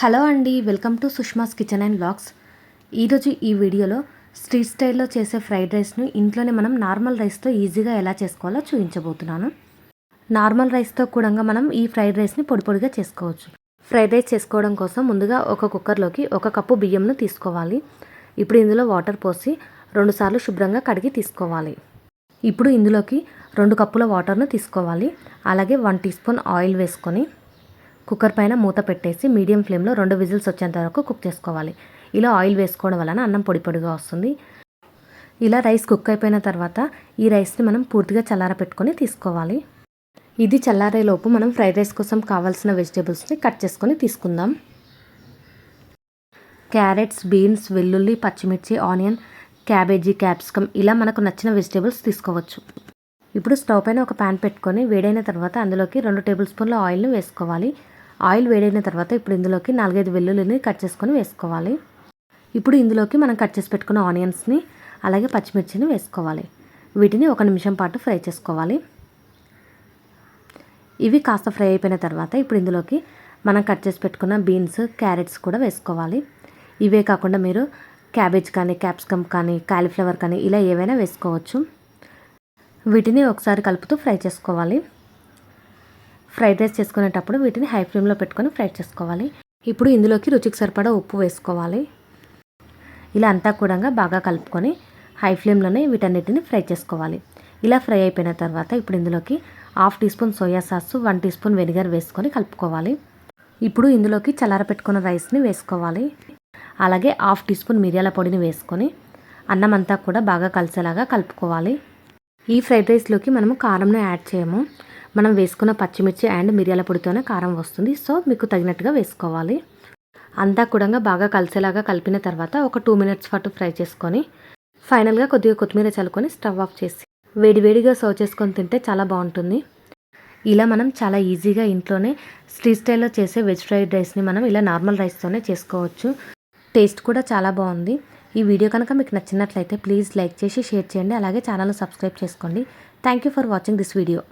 Hello అండి welcome to Sushma's kitchen and blogs ఈరోజు ఈ వీడియోలో స్ట్రీట్ స్టైల్లో చేసే ఫ్రైడ్ రైస్ను ఇంట్లోనే మనం నార్మల్ రైస్తో ఈజీగా ఎలా చేసుకోవాలో చూపించబోతున్నాను. నార్మల్ రైస్తో కూడా మనం ఈ ఫ్రైడ్ రైస్ని పొడి పొడిగా చేసుకోవచ్చు. ఫ్రైడ్ రైస్ చేసుకోవడం కోసం ముందుగా ఒక కుక్కర్లోకి ఒక కప్పు బియ్యంను తీసుకోవాలి. ఇప్పుడు ఇందులో వాటర్ పోసి రెండుసార్లు శుభ్రంగా కడిగి తీసుకోవాలి. ఇప్పుడు ఇందులోకి రెండు కప్పుల వాటర్ను తీసుకోవాలి. అలాగే వన్ టీ స్పూన్ ఆయిల్ వేసుకొని కుక్కర్ పైన మూత పెట్టేసి మీడియం ఫ్లేమ్లో రెండు విజిల్స్ వచ్చేంత వరకు కుక్ చేసుకోవాలి. ఇలా ఆయిల్ వేసుకోవడం వలన అన్నం పొడి పొడిగా వస్తుంది. ఇలా రైస్ కుక్ అయిపోయిన తర్వాత ఈ రైస్ని మనం పూర్తిగా చల్లార పెట్టుకొని తీసుకోవాలి. ఇది చల్లారేలోపు మనం ఫ్రైడ్ రైస్ కోసం కావాల్సిన వెజిటేబుల్స్ని కట్ చేసుకొని తీసుకుందాం. క్యారెట్స్ బీన్స్ వెల్లుల్లి పచ్చిమిర్చి ఆనియన్ క్యాబేజీ క్యాప్సికమ్ ఇలా మనకు నచ్చిన వెజిటేబుల్స్ తీసుకోవచ్చు. ఇప్పుడు స్టవ్ పైన ఒక ప్యాన్ పెట్టుకొని వేడైన తర్వాత అందులోకి రెండు టేబుల్ స్పూన్ల ఆయిల్ని వేసుకోవాలి. ఆయిల్ వేడైన తర్వాత ఇప్పుడు ఇందులోకి నాలుగైదు వెల్లుల్లిని కట్ చేసుకొని వేసుకోవాలి. ఇప్పుడు ఇందులోకి మనం కట్ చేసి పెట్టుకున్న ఆనియన్స్ని అలాగే పచ్చిమిర్చిని వేసుకోవాలి. వీటిని ఒక నిమిషం పాటు ఫ్రై చేసుకోవాలి. ఇవి కాస్త ఫ్రై అయిపోయిన తర్వాత ఇప్పుడు ఇందులోకి మనం కట్ చేసి పెట్టుకున్న బీన్స్ క్యారెట్స్ కూడా వేసుకోవాలి. ఇవే కాకుండా మీరు క్యాబేజ్ కానీ క్యాప్సికమ్ కానీ కాలీఫ్లవర్ కానీ ఇలా ఏవైనా వేసుకోవచ్చు. వీటిని ఒకసారి కలుపుతూ ఫ్రై చేసుకోవాలి. ఫ్రైడ్ రైస్ చేసుకునేటప్పుడు వీటిని హై ఫ్లేమ్లో పెట్టుకొని ఫ్రై చేసుకోవాలి. ఇప్పుడు ఇందులోకి రుచికి సరిపడా ఉప్పు వేసుకోవాలి. ఇలా అంతా కూడా బాగా కలుపుకొని హై ఫ్లేమ్లోనే వీటన్నిటిని ఫ్రై చేసుకోవాలి. ఇలా ఫ్రై అయిపోయిన తర్వాత ఇప్పుడు ఇందులోకి half teaspoon soya sauce one teaspoon vinegar వేసుకొని కలుపుకోవాలి. ఇప్పుడు ఇందులోకి చల్లార పెట్టుకున్న రైస్ని వేసుకోవాలి. అలాగే హాఫ్ టీ స్పూన్ మిరియాల పొడిని వేసుకొని అన్నం అంతా కూడా బాగా కలిసేలాగా కలుపుకోవాలి. ఈ ఫ్రైడ్ రైస్లోకి మనము కారంను యాడ్ చేయము. మనం వేసుకున్న పచ్చిమిర్చి అండ్ మిరియాల పొడితోనే కారం వస్తుంది. సో మీకు తగినట్టుగా వేసుకోవాలి. అంతా కూడా బాగా కలిసేలాగా కలిపిన తర్వాత ఒక టూ మినిట్స్ పాటు ఫ్రై చేసుకొని ఫైనల్గా కొద్దిగా కొత్తిమీర చల్లుకొని స్టవ్ ఆఫ్ చేసి వేడివేడిగా సర్వ్ చేసుకొని తింటే చాలా బాగుంటుంది. ఇలా మనం చాలా ఈజీగా ఇంట్లోనే స్ట్రీట్ స్టైల్లో చేసే వెజ్ ఫ్రైడ్ రైస్ని మనం ఇలా నార్మల్ రైస్తోనే చేసుకోవచ్చు. టేస్ట్ కూడా చాలా బాగుంది. ఈ వీడియో కనుక మీకు నచ్చినట్లయితే ప్లీజ్ లైక్ చేసి షేర్ చేయండి. అలాగే ఛానల్ సబ్స్క్రైబ్ చేసుకోండి. Thank you for watching this video.